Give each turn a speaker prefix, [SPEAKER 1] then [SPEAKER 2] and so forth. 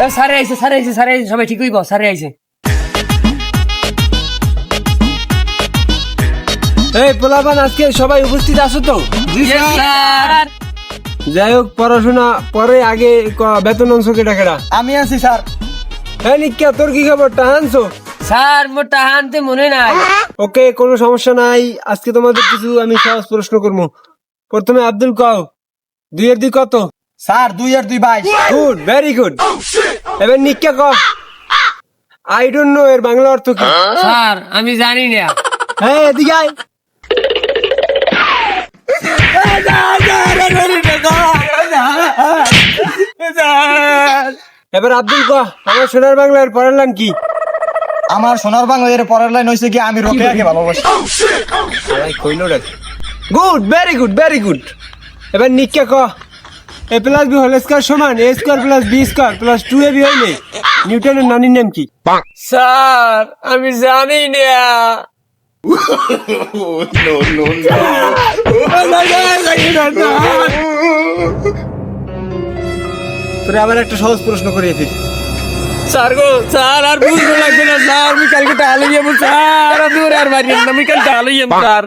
[SPEAKER 1] এ, স্যারে আইছে স্যারে আইছে স্যারে আইছে সবাই ঠিক হইব স্যারে আইছে।
[SPEAKER 2] এই পোলাপান আজকে সবাই উপস্থিত আছো তো? যাই হোক পড়াশোনা পরে আগে ক- বেতন অংশ কেটা কেটা।
[SPEAKER 3] আমি আছি স্যার।
[SPEAKER 2] হ্যাঁ নিকা তোর কি খবর? টাহানছো
[SPEAKER 1] স্যার মোর টাহানতে মনে নাই।
[SPEAKER 2] ওকে কোনো সমস্যা নাই। আজকে তোমাদের কিছু আমি সহজ প্রশ্ন করব। প্রথমে আব্দুল কও দুইয়ের দুই কত?
[SPEAKER 3] স্যার দুই আর দুই বাইশ।
[SPEAKER 2] গুড ভেরি গুড এবার নিকা ক আই ডোন্ট নো এর বাংলা অর্থ কি?
[SPEAKER 1] স্যার আমি জানি না।
[SPEAKER 2] হ্যাঁ এদিকে আয়। এবার আব্দুল ক আমার সোনার বাংলার পড়ার নাম কি?
[SPEAKER 3] আমার সোনার বাংলা এর পরের লাইন হয়েছে কি আমি রোকেয়াকে ভালোবাসি।
[SPEAKER 2] Good very good very good এবার নিকা ক? A plus B whole square সমান A square plus B square plus two A B হইলে নিউটনের নানির নাম কি?
[SPEAKER 1] স্যার আমি জানি না।
[SPEAKER 2] তোরে আবার একটা সহজ প্রশ্ন করিয়ে দিই।
[SPEAKER 1] স্যার গো স্যার আর বুঝতে লাগবে না স্যার আমি কালকে টালে যাব স্যার আপনি আর মারিয়েন না আমি কাল টালে যাব স্যার।